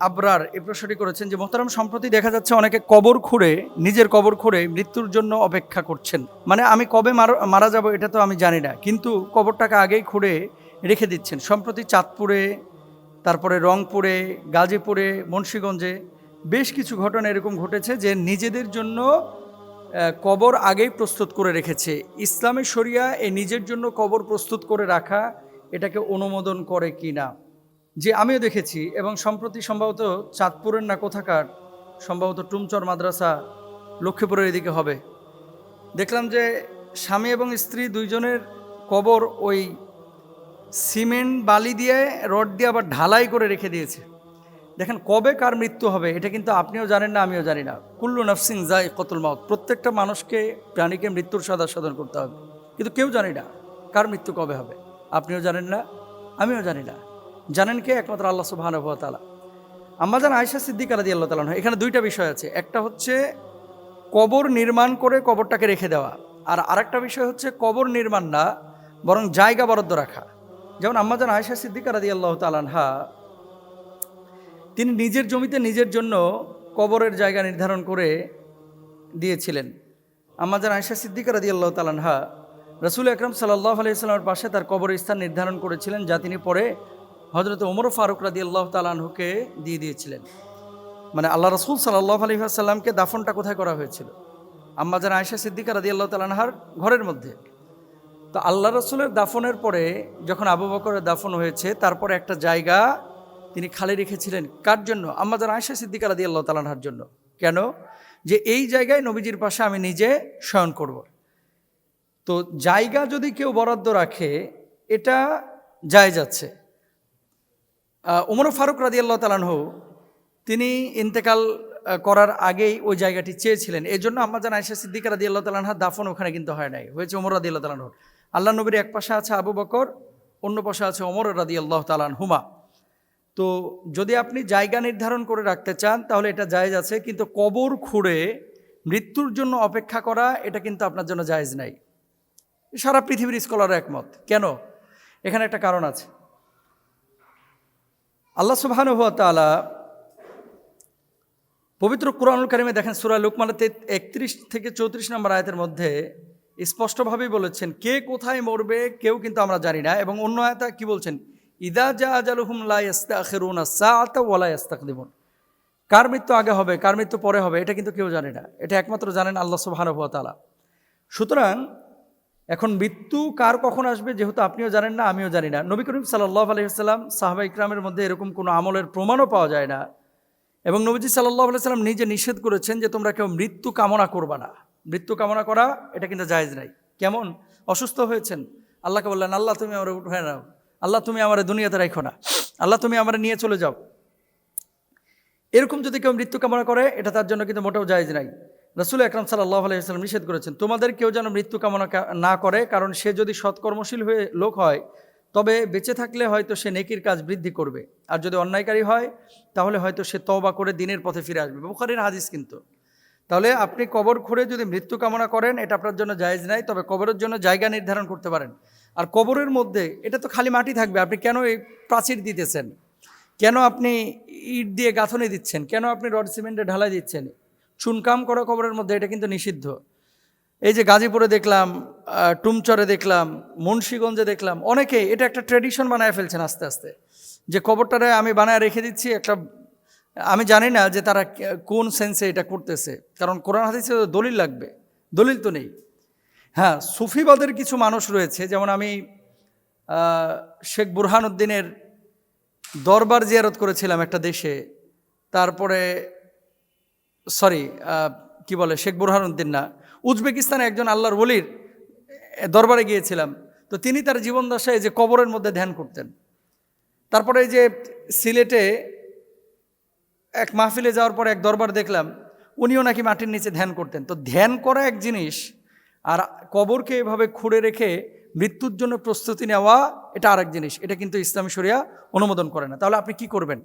আবরার এই প্রশ্নটি করেছেন যে, মোহতারাম, সম্প্রতি দেখা যাচ্ছে অনেকে কবর খুঁড়ে, নিজের কবর খুঁড়ে মৃত্যুর জন্য অপেক্ষা করছেন। মানে আমি কবে মারা যাব এটা তো আমি জানি না। কিন্তু কবরটাকে আগেই খুঁড়ে রেখে দিচ্ছেন। সম্প্রতি চাঁদপুরে, তারপরে রংপুরে, গাজীপুরে, মুন্সীগঞ্জে বেশ কিছু ঘটনা এরকম ঘটেছে যে, নিজেদের জন্য কবর আগেই প্রস্তুত করে রেখেছে। ইসলামী শরিয়া এই নিজের জন্য কবর প্রস্তুত করে রাখা এটাকে অনুমোদন করে কি না যে আমিও দেখেছি এবং সম্প্রতি সম্ভবত চাঁদপুরের না কোথাকার সম্ভবত টুমচর মাদ্রাসা লক্ষ্মীপুরের এদিকে হবে। দেখলাম যে স্বামী এবং স্ত্রী দুইজনের কবর ওই সিমেন্ট বালি দিয়ে, রড দিয়ে আবার ঢালাই করে রেখে দিয়েছে। দেখেন কবে কার মৃত্যু হবে, এটা কিন্তু আপনিও জানেন না, আমিও জানি না। কুল্লু নফসিং যাই কতুল মাউত, প্রত্যেকটা মানুষকে, প্রাণীকে মৃত্যুর সাদা সাধন করতে হবে। কিন্তু কেউ জানি না কার মৃত্যু কবে হবে। আপনিও জানেন না, আমিও জানি না। জানেন কে? একমাত্র আল্লাহ সুবহানাহু ওয়া তাআলা। আম্মাজান আয়েশা সিদ্দিকা রাদিয়াল্লাহু আল্লাহ তাআলা এখানে দুইটা বিষয় আছে। একটা হচ্ছে কবর নির্মাণ করে কবরটাকে রেখে দেওয়া। আর আরেকটা বিষয় হচ্ছে কবর নির্মাণ না, বরং জায়গা বরাদ্দ রাখা। যেমন আম্মাজান আয়েশা সিদ্দিকা রাদিয়াল্লাহু তাআলাহা তিনি নিজের জমিতে নিজের জন্য কবরের জায়গা নির্ধারণ করে দিয়েছিলেন। আমাদের আয়সা সিদ্দিকা রাদি আল্লাহ তালানহা রসুল আকরম সাল্লাহ আলাইস্লামের পাশে তার কবর স্থান নির্ধারণ করেছিলেন, যা তিনি পরে হজরত ওমর ফারুক রাদি আল্লাহ তালানহুকে দিয়ে দিয়েছিলেন। মানে আল্লাহ রসুল সাল্লাহ আলী সাল্লামকে দাফনটা কোথায় করা হয়েছিল? আম্মাজান আয়সা সিদ্দিকা রাদি আল্লাহ তালানহার ঘরের মধ্যে। তো আল্লাহ রসুলের দাফনের পরে যখন আবু বকরের দাফন হয়েছে, তারপরে একটা জায়গা তিনি খালি রেখেছিলেন। কার জন্য? আম্মাজান আয়সা সিদ্দিকা রাদি আল্লাহ তালানহার জন্য। কেন? যে এই জায়গায় নবীজির পাশে আমি নিজে শয়ন করব। তো জায়গা যদি কেউ বরাদ্দ রাখে, এটা যায় যাচ্ছে উমর ফারুক রাদি আল্লাহ তালানহু তিনি ইন্তেকাল করার আগেই ওই জায়গাটি চেয়েছিলেন। এই জন্য আম্মাজান আয়সা সিদ্দিকা রাদি আল্লাহ তালানহার দাফন ওখানে কিন্তু হয় নাই। হয়েছে ওমর রাদি আল্লাহ তালানহুর আল্লাহ নবীর এক পাশে আছে আবু বকর, অন্য পাশে আছে ওমর রাদি আল্লাহ তালান হুমা তো যদি আপনি জায়গা নির্ধারণ করে রাখতে চান, তাহলে এটা জায়েজ আছে, কিন্তু কবর খুঁড়ে মৃত্যুর জন্য অপেক্ষা করা, এটা কিন্তু আপনার জন্য জায়েজ নাই। সারা পৃথিবীর স্কলার একমত। কেন? এখানে একটা কারণ আছে। আল্লাহ সুবহানুহুয়া তাআলা পবিত্র কোরআনুল কারিমে দেখেন সুরা লুকমানাতে একত্রিশ থেকে চৌত্রিশ নম্বর আয়াতের মধ্যে স্পষ্টভাবেই বলেছেন, কে কোথায় মরবে কেউ কিন্তু আমরা জানি না। এবং অন্য আয়াতা কি বলছেন? ইদা জা আজালুহুম লা ইয়াস্তাখিরুনা সাআতা ওয়ালা ইয়াস্তাকদিমুন। কার মৃত্যু আগে হবে, কার মৃত্যু পরে হবে, এটা কিন্তু কেউ জানে না। এটা একমাত্র জানেন আল্লাহ সুবহানাহু ওয়া সুতরাং এখন মৃত্যু কার কখন আসবে যেহেতু আপনিও জানেন না, আমিও জানি না। নবী করিম সাল্লাহ আলহিহাল্লাম সাহাবা ইকরামের মধ্যে এরকম কোনো আমলের প্রমাণও পাওয়া যায় না। এবং নবীজি সাল্লাহ আলাইসাল্লাম নিজে নিষেধ করেছেন যে তোমরা কেউ মৃত্যু কামনা করবা না। মৃত্যু কামনা করা, এটা কিন্তু জায়েজ নাই। কেমন? অসুস্থ হয়েছেন। আল্লাহকে বললেন, আল্লাহ, তুমি আমার উঠে নাও। আল্লাহ, তুমি আমার দুনিয়াতে রাখো না। আল্লাহ, তুমি আমার নিয়ে চলে যাও। এরকম যদি কেউ মৃত্যু কামনা করে, এটা তার জন্য কিন্তু মোটেও জায়েজ নাই। রসুল আকরাম সাল্লাহ আলাইসাল্লাম নিষেধ করেছেন, তোমাদের কেউ যেন মৃত্যু কামনা না করে, কারণ সে যদি সৎকর্মশীল হয়ে লোক হয়, তবে বেঁচে থাকলে হয়তো সে নেকির কাজ বৃদ্ধি করবে। আর যদি অন্যায়কারী হয়, তাহলে হয়তো সে তওবা করে দিনের পথে ফিরে আসবে। বুখারির হাদিস কিন্তু। তাহলে আপনি কবর খুঁড়ে যদি মৃত্যু কামনা করেন, এটা আপনার জন্য জায়েজ নাই, তবে কবরের জন্য জায়গা নির্ধারণ করতে পারেন। আর কবরের মধ্যে, এটা তো খালি মাটি থাকবে, আপনি কেন এই প্রাচীর দিতেছেন? কেন আপনি ইট দিয়ে গাঁথনি দিচ্ছেন? কেন আপনি রড সিমেন্টে ঢালাই দিচ্ছেন? চুনকাম করা কবরের মধ্যে এটা কিন্তু নিষিদ্ধ। এই যে গাজীপুরে দেখলাম টুমচরে দেখলাম, মুন্সীগঞ্জে দেখলাম অনেকে এটা একটা ট্রেডিশন বানায় ফেলছেন আস্তে আস্তে। যে কবরটারে আমি বানায় রেখে দিচ্ছি, একটা, আমি জানি না যে তারা কোন সেন্সে এটা করতেছে। কারণ কোরআন হাদিসে দলিল লাগবে, দলিল তো নেই। হ্যাঁ সুফিবাদের কিছু মানুষ রয়েছে, যেমন আমি শেখ বুরহানুদ্দিনের দরবার জিয়ারত করেছিলাম একটা দেশে। তারপরে সরি কি বলে, শেখ বুরহানুদ্দিন না। উজবেকিস্তানে একজন আল্লাহর বলির দরবারে গিয়েছিলাম। তো তিনি তার জীবন দশায় যে কবরের মধ্যে ধ্যান করতেন। তারপরে এই যে সিলেটে এক মাহফিলে যাওয়ার পর এক দরবার দেখলাম, উনিও নাকি মাটির নিচে ধ্যান করতেন। তো ধ্যান করা এক জিনিস, আর কবরকে এভাবে খুঁড়ে রেখে মৃত্যুর জন্য প্রস্তুতি নেওয়া এটা আরেক জিনিস। এটা কিন্তু ইসলামী শরিয়া অনুমোদন করে না। তাহলে আপনি কি করবেন?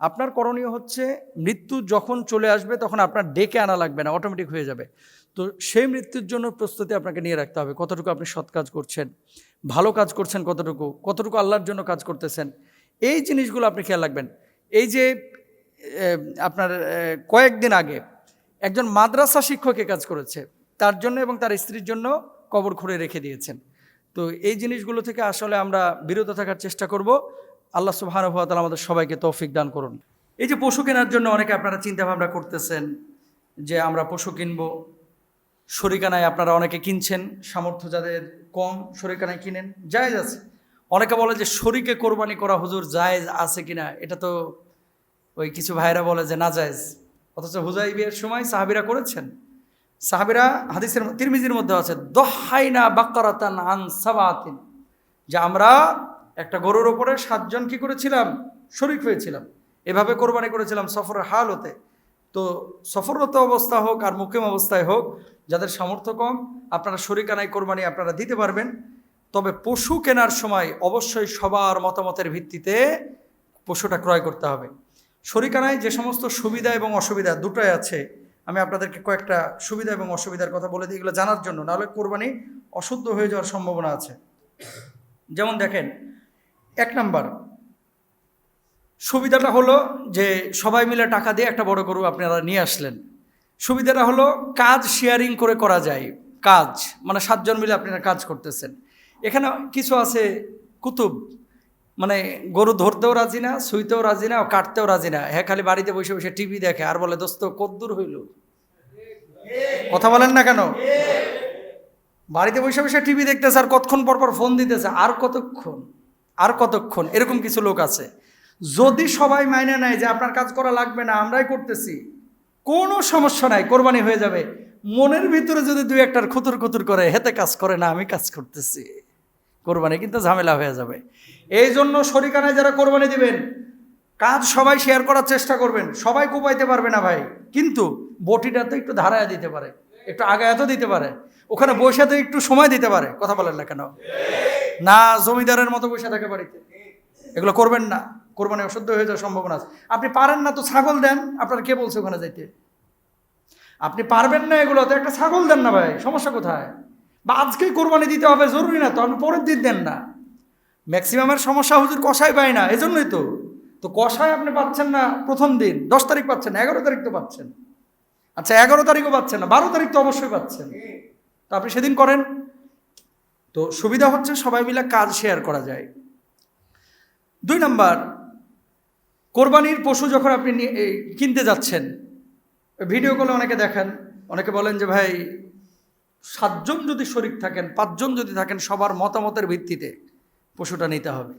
আপনার করণীয় হচ্ছে মৃত্যু যখন চলে আসবে তখন আপনার ডেকে আনা লাগবে না অটোমেটিক হয়ে যাবে। তো সেই মৃত্যুর জন্য প্রস্তুতি আপনাকে নিয়ে রাখতে হবে। কতটুকু আপনি সৎ কাজ করছেন, ভালো কাজ করছেন কতটুকু কতটুকু আল্লাহর জন্য কাজ করতেছেন, এই জিনিসগুলো আপনি খেয়াল রাখবেন। এই যে আপনার কয়েকদিন আগে একজন মাদ্রাসা শিক্ষক কাজ করেছে। তার জন্য এবং তার স্ত্রীর জন্য কবর খুঁড়ে রেখে দিয়েছেন। তো এই জিনিসগুলো থেকে আসলে আমরা বিরত থাকার চেষ্টা করব। আল্লাহ সুবাহানুভাতাল আমাদের সবাইকে তৌফিক দান করুন। এই যে পশু কেনার জন্য অনেকে আপনারা চিন্তা ভাবনা করতেছেন যে আমরা পশু কিনবো। শরিকানায় আপনারা অনেকে কিনছেন, সামর্থ্য যাদের কম শরিকানায় কিনেন, জায়েজ আছে। অনেকে বলে যে শরিকে কোরবানি করা হুজুর জায়েজ আছে কিনা, এটা তো ওই কিছু ভাইরা বলে যে না জায়েজ। অথচ হুজাই বিয়ের সময় সাহাবিরা করেছেন। সাহাবিরা হাদিসের তিরমিজির মধ্যে আছে, দহাইনা বাক্কারাতান আন সাবাতিন যে আমরা একটা গরুর ওপরে সাতজন কি করেছিলাম? শরিক হয়েছিলাম। এভাবে কোরবানি করেছিলাম সফরের হাল হতে। তো সফররত অবস্থা হোক আর মুকিম অবস্থায় হোক, যাদের সামর্থ্য কম, আপনারা শরিকানায় কোরবানি আপনারা দিতে পারবেন। তবে পশু কেনার সময় অবশ্যই সবার মতামতের ভিত্তিতে পশুটা ক্রয় করতে হবে। শরিকানায় যে সমস্ত সুবিধা এবং অসুবিধা দুটোই আছে আমি আপনাদেরকে কয়েকটা সুবিধা এবং অসুবিধার কথা বলে দিই, এগুলো জানার জন্য। নাহলে কোরবানি অশুদ্ধ হয়ে যাওয়ার সম্ভাবনা আছে। যেমন দেখেন, এক নাম্বার, সুবিধাটা হলো যে সবাই মিলে টাকা দিয়ে একটা বড় গরু আপনারা নিয়ে আসলেন। সুবিধাটা হলো কাজ শেয়ারিং করে করা যায়, কাজ। মানে সাতজন মিলে আপনারা কাজ করতেছেন। এখানে কিছু আছে, কুতুব। মানে গরু ধরতেও রাজি না, শুইতেও রাজি না, কাটতেও রাজি না। হ্যাঁ খালি বাড়িতে বসে বসে টিভি দেখে আর বলে, দোস্ত কদ্দূর হইল? কথা বলেন না কেন? বাড়িতে বসে বসে টিভি দেখতেছে আর কতক্ষণ পর পর ফোন দিতেছে, আর কতক্ষণ? আর কতক্ষণ? এরকম কিছু লোক আছে। যদি সবাই মাইনে নেয় যে আপনার কাজ করা লাগবে না, আমরাই করতেছি। কোনো সমস্যা নাই, কোরবানি হয়ে যাবে। মনের ভিতরে যদি দুই একটার খুতুর খুতুর করে, হেতে কাজ করে না, আমি কাজ করতেছি। কোরবানি, কিন্তু ঝামেলা হয়ে যাবে। এই জন্য শরিকানায় যারা কোরবানি দিবেন, কাজ সবাই শেয়ার করার চেষ্টা করবেন। সবাই কোপাইতে পারবে না ভাই। কিন্তু বটিটা তো একটু ধারায় দিতে পারে, একটু আগায়াত দিতে পারে। ওখানে বসে তো একটু সময় দিতে পারে, কথা বলেন না কেন? না, জমিদারের মতো বসে থাকে বাড়িতে। এগুলো করবেন না, কোরবানি অশুদ্ধ হয়ে যাওয়ার সম্ভাবনা আছে। আপনি পারেন না তো ছাগল দেন, আপনার কে বলছে ওখানে যাইতে? আপনি পারবেন না এগুলো তো একটা ছাগল দেন না ভাই, সমস্যা কোথায়? বা আজকেই কোরবানি দিতে হবে, জরুরি না তো, আপনি পরের দিন দেন না। ম্যাক্সিমামের সমস্যা হুজুর কষাই পায় না, এজন্যই তো। তো কষাই আপনি পাচ্ছেন না প্রথম দিন, দশ তারিখ পাচ্ছেন এগারো তারিখ তো পাচ্ছেন। আচ্ছা এগারো তারিখও পাচ্ছেন না, বারো তারিখ তো অবশ্যই পাচ্ছেন। তো আপনি সেদিন করেন। তো সুবিধা হচ্ছে সবাই মিলে কাজ শেয়ার করা যায়। দুই নাম্বার, কোরবানির পশু যখন আপনি কিনতে যাচ্ছেন, ভিডিও কলে অনেকে দেখেন, অনেকে বলেন যে ভাই সাতজন যদি শরিক থাকেন, পাঁচজন যদি থাকেন, সবার মতামতের ভিত্তিতে পশুটা নিতে হবে।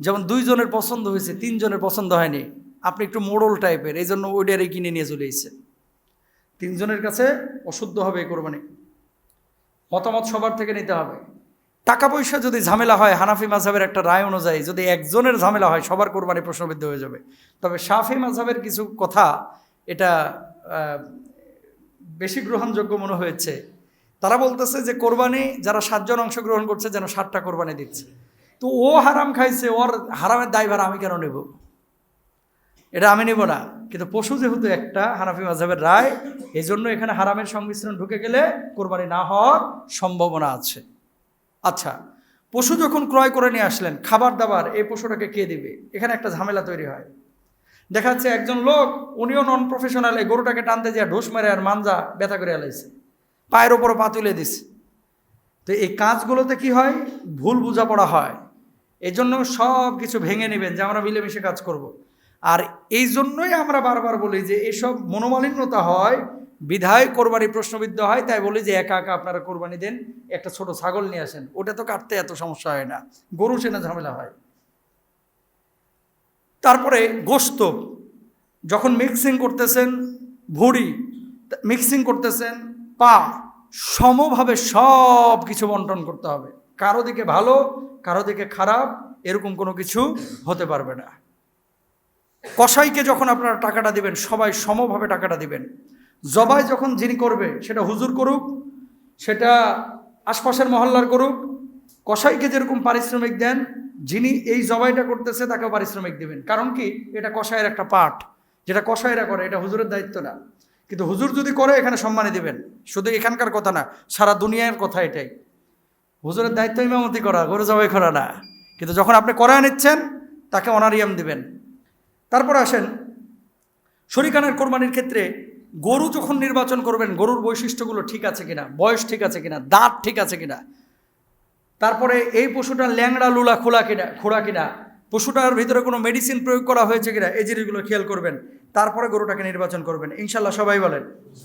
যেমন দুইজনের পছন্দ হয়েছে, তিনজনের পছন্দ হয়নি, আপনি একটু মোড়ল টাইপের, এই জন্য ওইটারই কিনে নিয়ে চলে এসেছেন। তিনজনের কাছে অশুদ্ধ হবে এই কোরবানি। মতামত সবার থেকে নিতে হবে। টাকা পয়সা যদি ঝামেলা হয়, হানাফি মাঝহের একটা রায় অনুযায়ী যদি একজনের ঝামেলা হয়, সবার কোরবানি প্রশ্নবিদ্ধ হয়ে যাবে। তবে শাফি মাঝহের কিছু কথা, এটা বেশি গ্রহণযোগ্য মনে হয়েছে। তারা বলতেছে যে কোরবানি, যারা সাতজন অংশগ্রহণ করছে যেন সাতটা কোরবানি দিচ্ছে। তো ও হারাম খাইছে, ওর হারামের দায়ভার আমি কেন নেব? এটা আমি নেব না। কিন্তু পশু যেহেতু একটা, হানাফি মাঝহের রায় এই জন্য এখানে হারামের সংমিশ্রণ ঢুকে গেলে কোরবানি না হওয়ার সম্ভাবনা আছে। আচ্ছা পশু যখন ক্রয় করে নিয়ে আসলেন, খাবার দাবার, এই পশুটাকে কে দিবে? এখানে একটা ঝামেলা তৈরি হয়। দেখা যাচ্ছে একজন লোক, উনিও নন প্রফেশনাল এই গরুটাকে টানতে যায় ঢোস মেরে আর মাঞ্জা ব্যথা করে এলাইছে। পায়ের ওপর পা তুলে দিছে তো এই কাজগুলোতে কি হয়? ভুল বোঝাপড়া হয়। এই জন্য সব কিছু ভেঙে নেবেন যে আমরা মিলেমিশে কাজ করব। আর এই জন্যই আমরা বারবার বলি যে এসব মনোমালিন্যতা হয়, বিধায় কোরবানি প্রশ্নবিদ্ধ হয়, তাই বলি যে একা একা আপনারা কোরবানি দেন, একটা ছোট ছাগল নিয়ে আসেন, ওটা তো কাটতে এত সমস্যা হয় না। গরু সেনা ঝামেলা হয়। তারপরে গোস্ত। যখন মিক্সিং করতেছেন, ভুড়ি মিক্সিং করতেছেন পা, সমভাবে সব কিছু বন্টন করতে হবে। কারও দিকে ভালো, কারও দিকে খারাপ, এরকম কোনো কিছু হতে পারবে না। কসাইকে যখন আপনারা টাকাটা দিবেন, সবাই সমভাবে টাকাটা দিবেন। জবাই যখন যিনি করবে, সেটা হুজুর করুক, সেটা আশপাশের মহল্লার করুক, কসাইকে যেরকম পারিশ্রমিক দেন, যিনি এই জবাইটা করতেছে, তাকেও পারিশ্রমিক দিবেন। কারণ কি? এটা কসাইয়ের একটা পাঠ। যেটা কসাইরা করে, এটা হুজুরের দায়িত্ব না। কিন্তু হুজুর যদি করে, এখানে সম্মানে দিবেন। শুধু এখানকার কথা না, সারা দুনিয়ার কথা এটাই। হুজুরের দায়িত্ব ইমামতি করা, গরু জবাই করা না। কিন্তু যখন আপনি করায় নিচ্ছেন, তাকে অনারিয়াম দিবেন। তারপর আসেন, শরিকানের কোরবানির ক্ষেত্রে গরু যখন নির্বাচন করবেন, গরুর বৈশিষ্ট্যগুলো ঠিক আছে কিনা, বয়স ঠিক আছে কিনা, দাঁত ঠিক আছে কিনা, তারপরে এই পশুটা ল্যাংড়া, লুলা, খোলা কিনা, খোড়া কিনা পশুটার ভিতরে কোনো মেডিসিন প্রয়োগ করা হয়েছে কিনা, এই জিনিসগুলো খেয়াল করবেন। তারপরে গরুটাকে নির্বাচন করবেন। ইনশাল্লাহ সবাই বলেন।